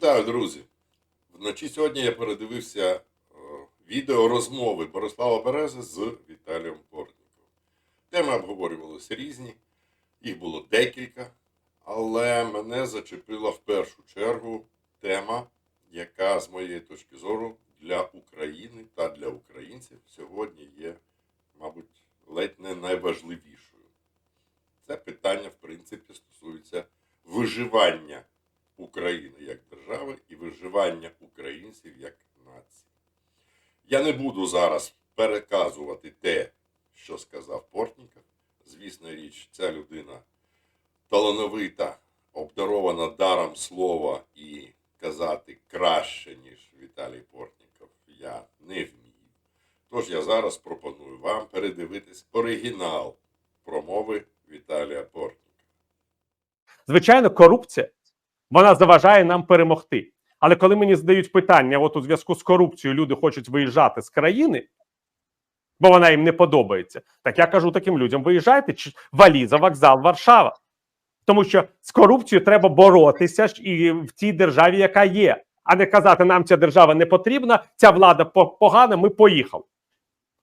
Вітаю, друзі! Вночі сьогодні я передивився е, відео розмови Борислава Берези з Віталієм Портніковим. Теми обговорювалися різні, їх було декілька, але мене зачепила в першу чергу тема, яка, з моєї точки зору, для України та для українців сьогодні є, мабуть, ледь не найважливішою. Це питання, в принципі, стосується виживання України як держави і виживання українців як нації. Я не буду зараз переказувати те, що сказав Портніков. Звісно річ, ця людина талановита, обдарована даром слова і казати краще, ніж Віталій Портніков, я не вмію. Тож я зараз пропоную вам передивитись оригінал промови Віталія Портнікова. Звичайно, корупція вона заважає нам перемогти. Але коли мені задають питання, от у зв'язку з корупцією люди хочуть виїжджати з країни, бо вона їм не подобається, так я кажу таким людям: виїжджайте, чи валіза, вокзал, Варшава. Тому що з корупцією треба боротися і в тій державі, яка є, а не казати, нам ця держава не потрібна, ця влада погана, ми поїхали.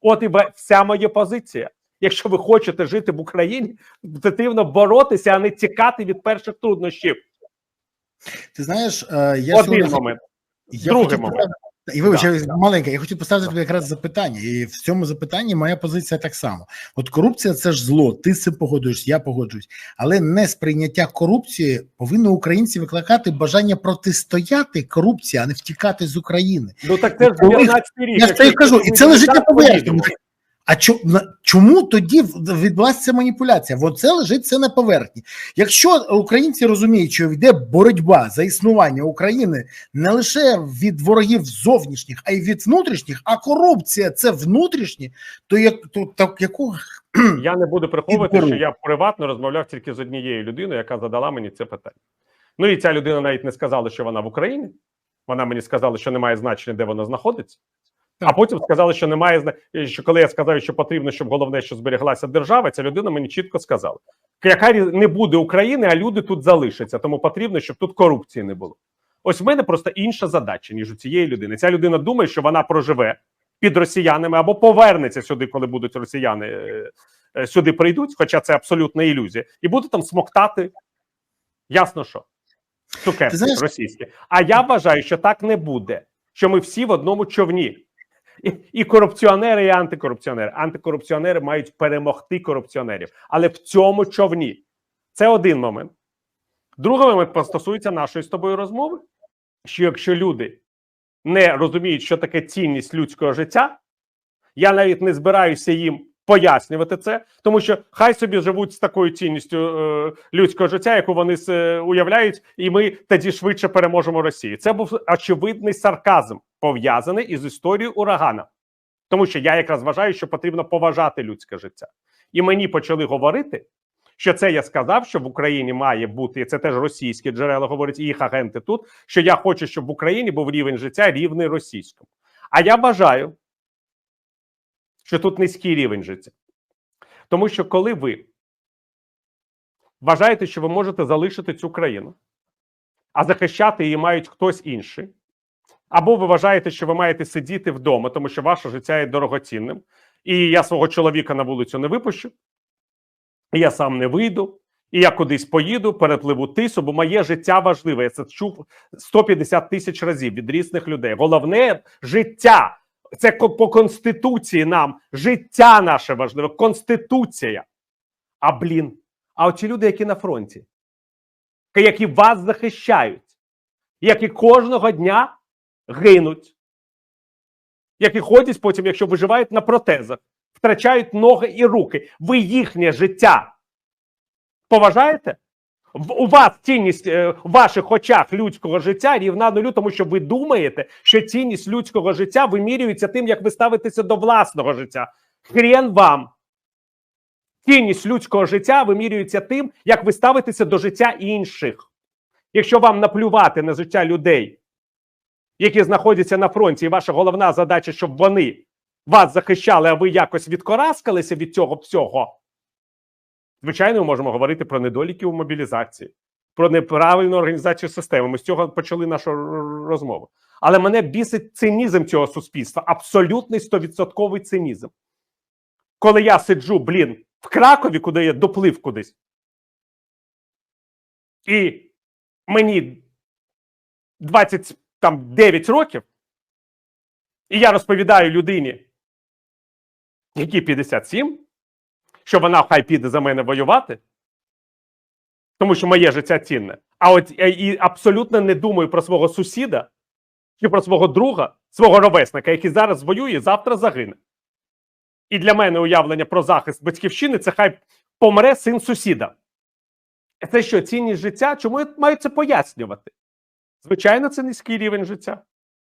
От і вся моя позиція. Якщо ви хочете жити в Україні, потрібно боротися, а не тікати від перших труднощів. Ти знаєш, е, я Один сьогодні- момент. я другий момент. поставити- І вибач, Да. я маленька, я хотів поставити тобі якраз запитання, і в цьому запитанні моя позиція так само. От корупція це ж зло. Ти з цим погоджуєш, я погоджуюсь. Але не сприйняття корупції повинно українців викликати бажання протистояти корупції, а не втікати з України. Ну так це ж Коли- 19 рік. Я ж це кажу, і це лежить на поверхні. А чому тоді відбулася ця маніпуляція? Бо це лежить це на поверхні. Якщо українці розуміють, що йде боротьба за існування України не лише від ворогів зовнішніх, а й від внутрішніх, а корупція це внутрішні, то як то так якого Я не буду приховувати, що я приватно розмовляв тільки з однією людиною, яка задала мені це питання. Ну і ця людина навіть не сказала, що вона в Україні. Вона мені сказала, що немає значення, де вона знаходиться. А потім сказали, що немає зна- що коли я сказав, що потрібно, щоб головне, що зберіглася держава, ця людина мені чітко сказала: яка не буде України, а люди тут залишаться. Тому потрібно, щоб тут корупції не було. Ось в мене просто інша задача, ніж у цієї людини. Ця людина думає, що вона проживе під росіянами або повернеться сюди, коли будуть росіяни е, е, сюди прийдуть, хоча це абсолютна ілюзія, і буде там смоктати. Ясно, що цукерки знаєш- російські. А я вважаю, що так не буде. Що ми всі в одному човні. І, корупціонери, і антикорупціонери. Антикорупціонери мають перемогти корупціонерів, але в цьому човні. Це один момент. Другий момент стосується нашої з тобою розмови. Що якщо люди не розуміють, що таке цінність людського життя, я навіть не збираюся їм пояснювати це, тому що хай собі живуть з такою цінністю е, людського життя, яку вони е, уявляють, і ми тоді швидше переможемо Росію. Це був очевидний сарказм, пов'язаний із історією урагана. Тому що я якраз вважаю, що потрібно поважати людське життя. І мені почали говорити, що це я сказав, що в Україні має бути, і це теж російські джерела говорять, і їх агенти тут, що я хочу, щоб в Україні був рівень життя рівний російському. А я вважаю, що тут низький рівень життя. Тому що коли ви вважаєте, що ви можете залишити цю країну, а захищати її мають хтось інший, або ви вважаєте, що ви маєте сидіти вдома, тому що ваше життя є дорогоцінним, і я свого чоловіка на вулицю не випущу, і я сам не вийду, і я кудись поїду, перепливу тису, бо моє життя важливе. Я це чув 150 тисяч разів від різних людей. Головне життя. Це по конституції нам життя наше важливе, конституція. А блін, а оці люди, які на фронті, які вас захищають, які кожного дня гинуть, які ходять потім, якщо виживають на протезах, втрачають ноги і руки. Ви їхнє життя поважаєте? У вас цінність е, в ваших очах людського життя рівна нулю, тому що ви думаєте, що цінність людського життя вимірюється тим, як ви ставитеся до власного життя. Хрен вам. Цінність людського життя вимірюється тим, як ви ставитеся до життя інших. Якщо вам наплювати на життя людей, які знаходяться на фронті, і ваша головна задача, щоб вони вас захищали, а ви якось відкораскалися від цього всього. Звичайно, ми можемо говорити про недоліки у мобілізації. про неправильну організацію системи. Ми з цього почали нашу розмову. Але мене бісить цинізм цього суспільства, абсолютний стовідсотковий цинізм. Коли я сиджу, блін, в Кракові, куди я доплив кудись, і мені 29 років, і я розповідаю людині, якій 57, що вона хай піде за мене воювати, тому що моє життя цінне. А от і абсолютно не думаю про свого сусіда чи про свого друга, свого ровесника, який зараз воює, завтра загине. І для мене уявлення про захист батьківщини це хай помре син сусіда. Це що, цінність життя? Чому я маю це пояснювати? Звичайно, це низький рівень життя,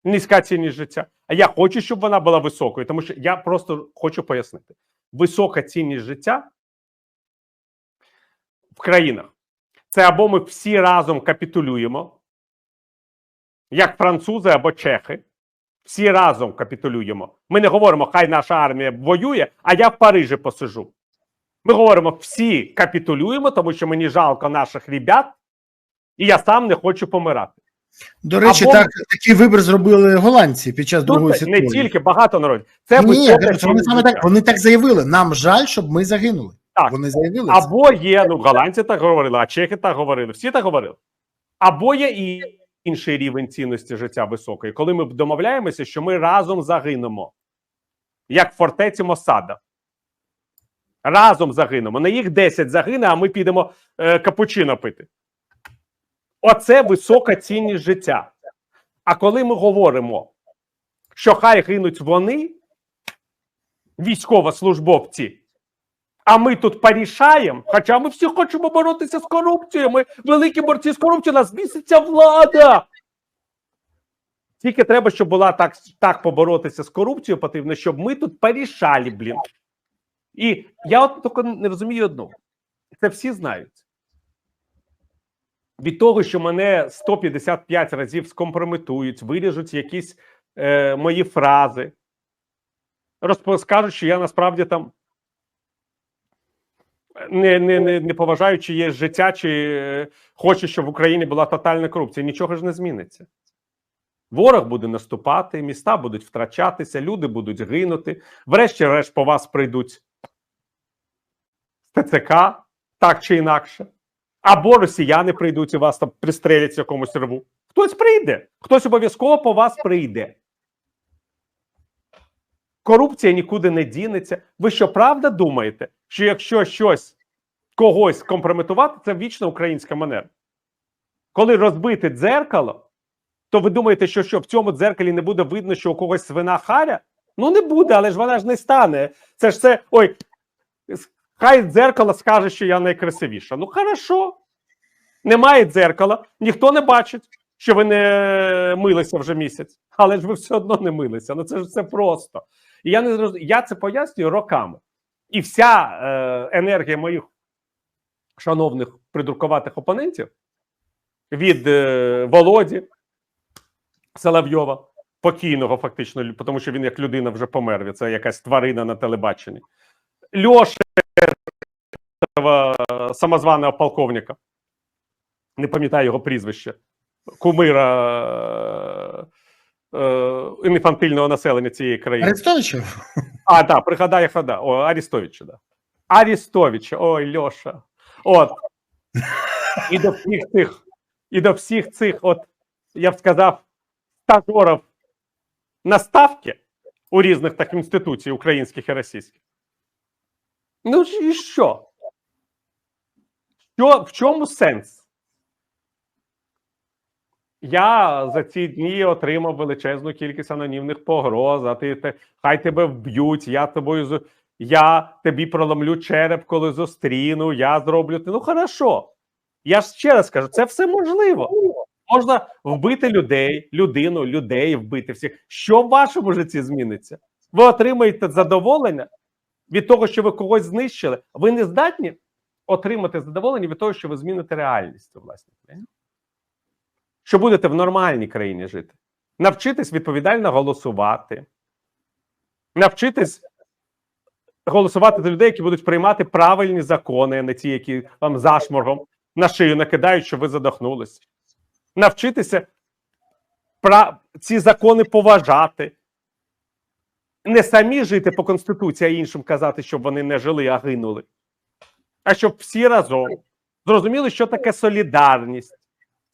низька цінність життя. А я хочу, щоб вона була високою, тому що я просто хочу пояснити: висока цінність життя в країнах це або ми всі разом капітулюємо, як французи або чехи. Всі разом капітулюємо. Ми не говоримо, хай наша армія воює, а я в Парижі посижу. Ми говоримо, всі капітулюємо, тому що мені жалко наших ребят, і я сам не хочу помирати. До речі, Або- так такий вибір зробили голландці під час другої Тут світової. не тільки багато народів. Це Ні, висока вони саме так вони так заявили. Нам жаль, щоб ми загинули. Так. Вони заявили. це. Або є, ну голландці так говорили, а чехи так говорили, всі так говорили. Або є і інший рівень цінності життя високої, коли ми домовляємося, що ми разом загинемо, як в фортеці Мосада. Разом загинемо. Не їх 10 загине, а ми підемо е, капучино пити. Оце висока цінність життя. А коли ми говоримо, що хай гинуть вони, військовослужбовці, а ми тут порішаємо, хоча ми всі хочемо боротися з корупцією. Ми великі борці з корупцією, нас біситься влада. Тільки треба, щоб була так, так поборотися з корупцією, потрібно, щоб ми тут порішали, блін. І я от тільки не розумію одного. Це всі знають. Від того, що мене 155 разів скомпрометують, виріжуть якісь е, мої фрази, розкажуть, що я насправді там не, не, не, не поважаю чиє життя, чи е, хочу, щоб в Україні була тотальна корупція. Нічого ж не зміниться. Ворог буде наступати, міста будуть втрачатися, люди будуть гинути. Врешті-решт по вас прийдуть з ТЦК, так чи інакше. Або росіяни прийдуть і вас там пристрелять в якомусь рву. Хтось прийде, хтось обов'язково по вас прийде. Корупція нікуди не дінеться. Ви що правда думаєте, що якщо щось когось компрометувати, це вічно українська манера? Коли розбите дзеркало, то ви думаєте, що, що в цьому дзеркалі не буде видно, що у когось свина харя? Ну не буде, але ж вона ж не стане. Це ж це. Ой, хай дзеркало скаже, що я найкрасивіша. Ну, хорошо. Немає дзеркала, ніхто не бачить, що ви не милися вже місяць, але ж ви все одно не милися. Ну це ж все просто. І я не я це пояснюю роками. І вся е, енергія моїх шановних придуркуватих опонентів від е, Володі Соловйова, покійного фактично, тому що він як людина вже помер. Це якась тварина на телебаченні. Льоши этого самозваного полковника. Не пам'ятаю його прізвище. Кумира е, е, інфантильного населення цієї країни. Арестовичів? А, да, пригадай хода. О, Арістовича, да. Арістовича, ой, Льоша. От. І до всіх цих, і до всіх цих, от, я б сказав, стажерів наставки у різних так інституцій українських і російських. Ну і що? що? В чому сенс? Я за ці дні отримав величезну кількість анонімних погроз, а ти, те- хай тебе вб'ють, я тобою я тобі проломлю череп, коли зустріну, я зроблю. те». Ну, хорошо. Я ж ще раз кажу, це все можливо. Можна вбити людей, людину, людей вбити всіх. Що в вашому житті зміниться? Ви отримаєте задоволення від того, що ви когось знищили. Ви не здатні отримати задоволення від того, що ви зміните реальність країні. Що будете в нормальній країні жити. Навчитись відповідально голосувати, навчитись голосувати за людей, які будуть приймати правильні закони, а не ті, які вам зашморгом на шию накидають, що ви задохнулися. Навчитися пра- ці закони поважати. Не самі жити по Конституції, а іншим казати, щоб вони не жили, а гинули. А щоб всі разом зрозуміли, що таке солідарність.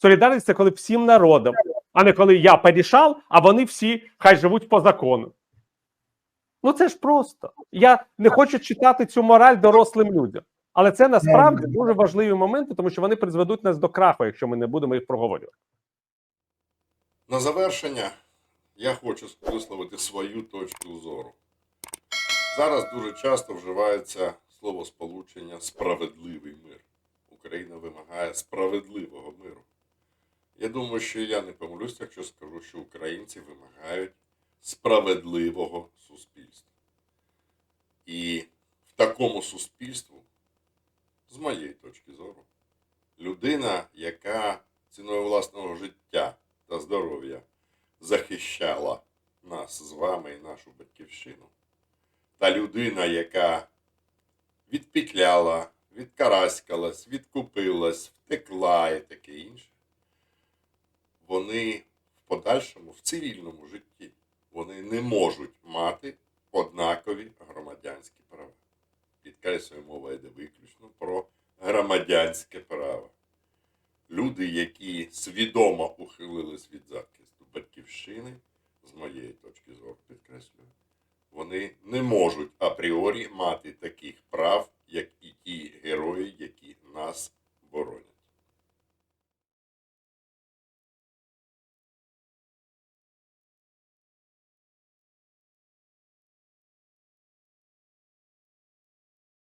Солідарність це коли всім народом, а не коли я порішав, а вони всі хай живуть по закону. Ну це ж просто. Я не хочу читати цю мораль дорослим людям. Але це насправді дуже важливі моменти, тому що вони призведуть нас до краху, якщо ми не будемо їх проговорювати. На завершення я хочу висловити свою точку зору. Зараз дуже часто вживається слово сполучення справедливий мир. Україна вимагає справедливого миру. Я думаю, що я не помилюсь, якщо скажу, що українці вимагають справедливого суспільства. І в такому суспільству, з моєї точки зору, людина, яка ціною власного життя та здоров'я захищала нас з вами і нашу батьківщину, та людина, яка відпетляла, відкараськалась, відкупилась, втекла і таке інше, вони в подальшому, в цивільному житті, вони не можуть мати однакові громадянські права. Підкреслюю, мова йде виключно про громадянське право. Люди, які свідомо ухилились від захисту батьківщини, з моєї точки зору, підкреслюю, вони не можуть апріорі мати таких прав